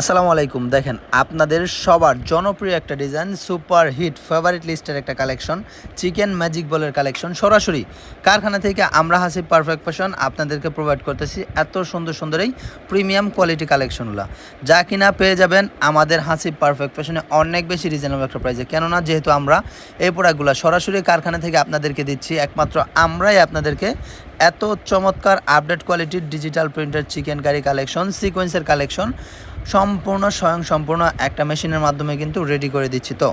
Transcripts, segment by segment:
আসসালামু আলাইকুম। দেখেন, আপনাদের সবার জনপ্রিয় একটা ডিজাইন সুপার হিট ফেভারিট লিস্টের একটা কালেকশন চিকেন ম্যাজিক বলের কালেকশন সরাসরি কারখানা থেকে আমরা হাসি পারফেক্ট ফ্যাশন আপনাদেরকে প্রোভাইড করতেছি এত সুন্দর সুন্দর এই প্রিমিয়াম কোয়ালিটি কালেকশনগুলো যা কিনা পেয়ে যাবেন আমাদের হাসি পারফেক্ট ফ্যাশনে অনেক বেশি রিজনেবল একটা প্রাইসে কেননা, যেহেতু আমরা এই প্রোডাক্টগুলো সরাসরি কারখানা থেকে আপনাদেরকে দিচ্ছি, একমাত্র আমরাই আপনাদেরকে এত চমৎকার আপডেট কোয়ালিটির digital printer chicken curry collection সিকোয়েন্সের কালেকশন সম্পূর্ণ স্বয়ং সম্পূর্ণ একটা মেশিনের মাধ্যমে কিন্তু রেডি করে দিচ্ছি। তো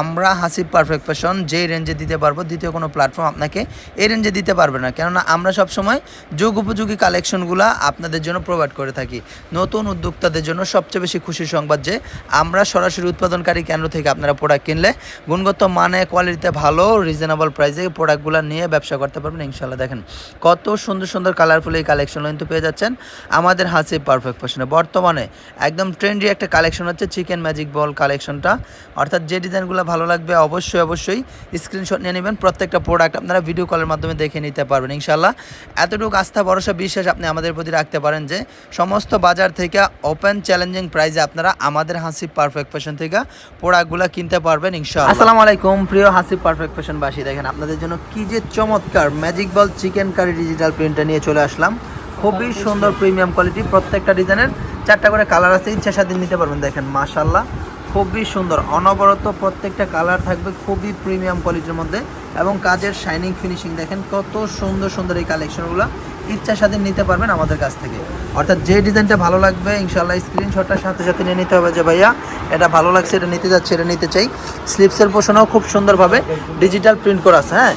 আমরা হাসিব পারফেক্ট ফ্যাশন যেই রেঞ্জে দিতে পারব, দ্বিতীয় কোনো প্ল্যাটফর্ম আপনাকে এই রেঞ্জে দিতে পারবে না। কেননা আমরা সবসময় যুগ উপযোগী কালেকশনগুলো আপনাদের জন্য প্রোভাইড করে থাকি। নতুন উদ্যোক্তাদের জন্য সবচেয়ে বেশি খুশির সংবাদ যে আমরা সরাসরি উৎপাদনকারী কেন্দ্র থেকে আপনারা প্রোডাক্ট কিনলে গুণগত মানে কোয়ালিটিতে ভালো রিজনেবল প্রাইসে প্রোডাক্টগুলো নিয়ে ব্যবসা করতে পারবেন ইনশাল্লাহ দেখেন কত সুন্দর সুন্দর কালারফুল এই কালেকশন কিন্তু পেয়ে যাচ্ছেন আমাদের হাসিব পারফেক্ট ফ্যাশনে বর্তমানে একদম ট্রেন্ডি একটা কালেকশন হচ্ছে চিকেন ম্যাজিক বল কালেকশনটা অর্থাৎ যে ডিজাইনগুলো ভালো লাগবে অবশ্যই অবশ্যই স্ক্রিনশট নিয়ে নেবেন। প্রত্যেকটা প্রোডাক্ট আপনারা ভিডিও কলের মাধ্যমে দেখে নিতে পারবেন ইনশাল্লাহ এতটুকু আস্থা, ভরসা, বিশ্বাস আপনি আমাদের প্রতি রাখতে পারেন যে, সমস্ত বাজার থেকে ওপেন চ্যালেঞ্জিং প্রাইজে আপনারা আমাদের হাসি পারফেক্ট ফ্যাশন থেকে প্রোডাক্টগুলো কিনতে পারবেন, ইনশাআল্লাহ। আসসালামু আলাইকুম, প্রিয় হাসি পারফেক্ট ফ্যাশন বাসী দেখেন, আপনাদের জন্য কি যে চমৎকার magic ball chicken curry digital প্রিন্টটা নিয়ে চলে আসলাম। খুবই সুন্দর প্রিমিয়াম কোয়ালিটি প্রত্যেকটা ডিজাইনের চারটা করে কালার আছে, ইচ্ছা স্বাধীন নিতে পারবেন, দেখেন মাশাল্লাহ খুবই সুন্দর, অনবরত প্রত্যেকটা কালার থাকবে, খুবই প্রিমিয়াম কোয়ালিটির মধ্যে। এবং কাজের শাইনিং ফিনিশিং দেখেন, কত সুন্দর সুন্দর এই কালেকশনগুলো ইচ্ছা স্বাধীন নিতে পারবেন আমাদের কাছ থেকে। অর্থাৎ যে ডিজাইনটা ভালো লাগবে ইনশাল্লাহ স্ক্রিনশটটার সাথে সাথে নিয়ে নিতে হবে যে ভাইয়া, এটা ভালো লাগছে, এটা নিতে যাচ্ছে, এটা নিতে চাই। স্লিপসের পোষণও খুব সুন্দরভাবে ডিজিটাল প্রিন্ট করা আছে হ্যাঁ?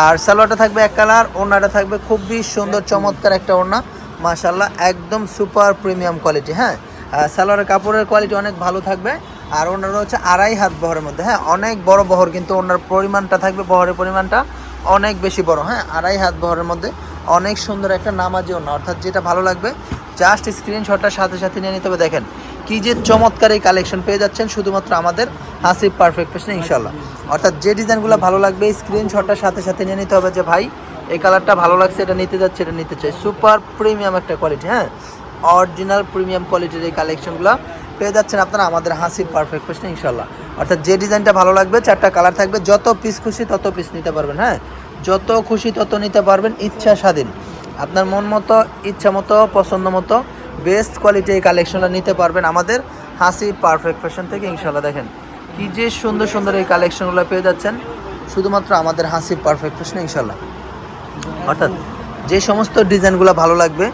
আর সালোয়ারটা থাকবে এক কালার ওড়নাটা থাকবে খুবই সুন্দর, চমৎকার একটা ওড়না। মাশাল্লাহ একদম সুপার প্রিমিয়াম কোয়ালিটি হ্যাঁ? সালোয়ারের কাপড়ের কোয়ালিটি অনেক ভালো থাকবে, আর ওনার হচ্ছে আড়াই হাত বহরের মধ্যে হ্যাঁ? অনেক বড় বহর, কিন্তু ওনার পরিমাণটা থাকবে, বহরের পরিমাণটা অনেক বেশি বড় হ্যাঁ? আড়াই হাত বহরের মধ্যে অনেক সুন্দর একটা নামাজি ওনা, অর্থাৎ যেটা ভালো লাগবে জাস্ট স্ক্রিনশটটার সাথে সাথে নিয়ে নিতে হবে। দেখেন, কি যে চমৎকার এই কালেকশন পেয়ে যাচ্ছেন, শুধুমাত্র আমাদের হাসিব পারফেক্ট ফ্যাশনে ইনশাল্লাহ অর্থাৎ যে ডিজাইনগুলো ভালো লাগবে স্ক্রিনশটটার সাথে সাথে নিয়ে নিতে হবে যে, ভাই এই কালারটা ভালো লাগছে, এটা নিতে যাচ্ছে, এটা নিতে চাই। সুপার প্রিমিয়াম একটা কোয়ালিটি হ্যাঁ? অরিজিনাল প্রিমিয়াম কোয়ালিটির এই কালেকশনগুলো পেয়ে যাচ্ছেন আপনারা আমাদের হাসিব পারফেক্ট ফ্যাশনে ইনশাল্লাহ অর্থাৎ যে ডিজাইনটা ভালো লাগবে, চারটা কালার থাকবে, যত পিস খুশি তত পিস নিতে পারবেন হ্যাঁ? যত খুশি তত নিতে পারবেন, ইচ্ছা স্বাধীন। আপনার মন মতো, ইচ্ছা মতো, পছন্দ মতো বেস্ট কোয়ালিটি এই কালেকশনটা নিতে পারবেন আমাদের হাসি পারফেক্ট ফ্যাশন থেকে ইনশাল্লাহ দেখেন, কি যে সুন্দর সুন্দর এই কালেকশনগুলো পেয়ে যাচ্ছেন, শুধুমাত্র আমাদের হাসি পারফেক্ট ফ্যাশনে ইনশাল্লাহ অর্থাৎ যে সমস্ত ডিজাইনগুলো ভালো লাগবে,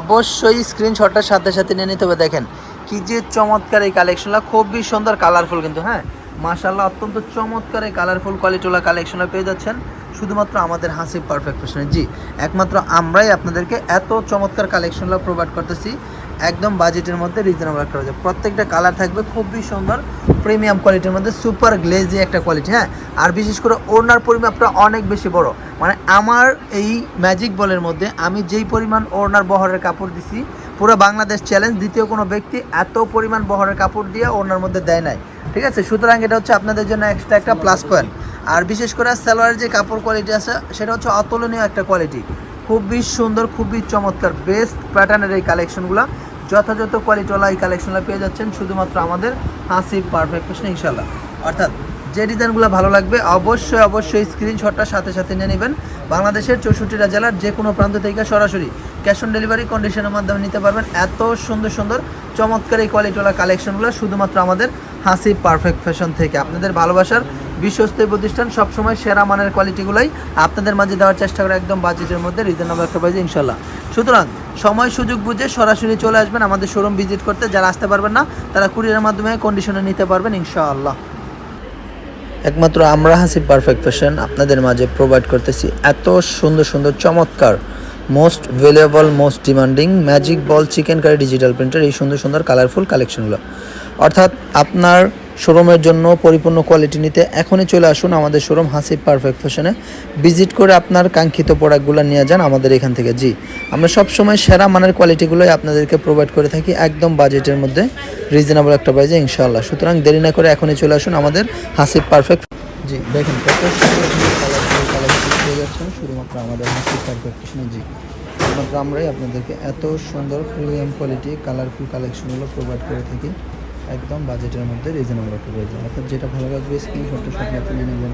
অবশ্যই স্ক্রিনশটটার সাথে সাথে নিয়ে নিতে হবে। দেখেন, কি যে চমৎকার এই কালেকশনটা খুবই সুন্দর কালারফুল কিন্তু হ্যাঁ? মাশাল্লাহ অত্যন্ত চমৎকার এই কালারফুল কোয়ালিটিওয়ালা কালেকশনটা পেয়ে যাচ্ছেন। শুধুমাত্র আমাদের হাসি পারফেক্ট ফ্যাশনে জি, একমাত্র আমরাই আপনাদেরকে এত চমৎকার কালেকশনগুলো প্রোভাইড করতেছি। একদম বাজেটের মধ্যে রিজনেবল একটা রয়েছে প্রত্যেকটা কালার থাকবে খুবই সুন্দর প্রিমিয়াম কোয়ালিটির মধ্যে সুপার গ্লেজি একটা কোয়ালিটি হ্যাঁ? আর বিশেষ করে ওড়নার পরিমাপটা অনেক বেশি বড়। মানে আমার এই ম্যাজিক বলের মধ্যে আমি যেই পরিমাণ ওড়নার বহরের কাপড় দিছি, পুরো বাংলাদেশ চ্যালেঞ্জ দ্বিতীয় কোনো ব্যক্তি এত পরিমাণ বহরের কাপড় দিয়ে ওড়নার মধ্যে দেয় নাই। ঠিক আছে? সুতরাং এটা হচ্ছে আপনাদের জন্য এক্সট্রা একটা প্লাস পয়েন্ট আর বিশেষ করে সালোয়ারের যে কাপড় কোয়ালিটি আছে, সেটা হচ্ছে অতুলনীয় একটা কোয়ালিটি খুবই সুন্দর, খুবই চমৎকার বেস্ট প্যাটার্নের এই কালেকশনগুলো যথাযথ কোয়ালিটিওয়ালা এই কালেকশনগুলো পেয়ে যাচ্ছেন শুধুমাত্র আমাদের হাসি পারফেক্ট ফ্যাশন ইনশাল্লাহ অর্থাৎ যে ডিজাইনগুলো ভালো লাগবে, অবশ্যই অবশ্যই স্ক্রিনশটটার সাথে সাথে নিয়ে নেবেন। বাংলাদেশের চৌষট্টিটা জেলার যে কোনো প্রান্ত থেকে সরাসরি ক্যাশ অন ডেলিভারি কন্ডিশনের মাধ্যমে নিতে পারবেন। এত সুন্দর সুন্দর, চমৎকার এই কোয়ালিটিওয়ালা কালেকশনগুলো শুধুমাত্র আমাদের হাসি পারফেক্ট ফ্যাশন থেকে। আপনাদের ভালোবাসার বিশ্বস্ত প্রতিষ্ঠান সবসময় সেরা মানের কোয়ালিটিগুলোই আপনাদের মাঝে দেওয়ার চেষ্টা করে একদম বাজেটের মধ্যে রিজনেবল একটা প্রাইজে ইনশাল্লাহ সুতরাং, সময় সুযোগ বুঝে সরাসরি চলে আসবেন আমাদের শোরুম ভিজিট করতে। যারা আসতে পারবেন না, তারা কুরিয়ারের মাধ্যমে কন্ডিশনে নিতে পারবেন ইনশাআল্লাহ। একমাত্র আমরা হাসি পারফেক্ট ফ্যাশন আপনাদের মাঝে প্রোভাইড করতেছি এত সুন্দর সুন্দর, চমৎকার most valuable most demanding magic ball chicken curry digital printer এই সুন্দর সুন্দর কালারফুল কালেকশনগুলো অর্থাৎ আপনার শোরুমের জন্য পরিপূর্ণ কোয়ালিটি নিতে এখনই চলে আসুন আমাদের শোরুম হাসিব পারফেক্ট ফ্যাশনে ভিজিট করে আপনার কাঙ্ক্ষিত প্রোডাক্টগুলো নিয়ে যান আমাদের এখান থেকে। জি, আমরা সবসময় সেরা মানের কোয়ালিটিগুলোই আপনাদেরকে প্রোভাইড করে থাকি একদম বাজেটের মধ্যে। রিজনেবল একটা প্রাইজে ইনশাআল্লাহ। সুতরাং দেরি না করে এখনই চলে আসুন আমাদের হাসিব পারফেক্ট জি, দেখেন কত শুধুমাত্র আমাদের হাসিব পারফেক্ট ফ্যাশনে জি আমরাই আপনাদেরকে এত সুন্দর প্রিমিয়াম কোয়ালিটি কালারফুল কালেকশনগুলো প্রোভাইড করে থাকি। একদম বাজেটের মধ্যে রিজনেবল একটা রয়েছে অর্থাৎ যেটা ভালো লাগবে স্ক্রিনশটটা সবাই আপনি নেবেন।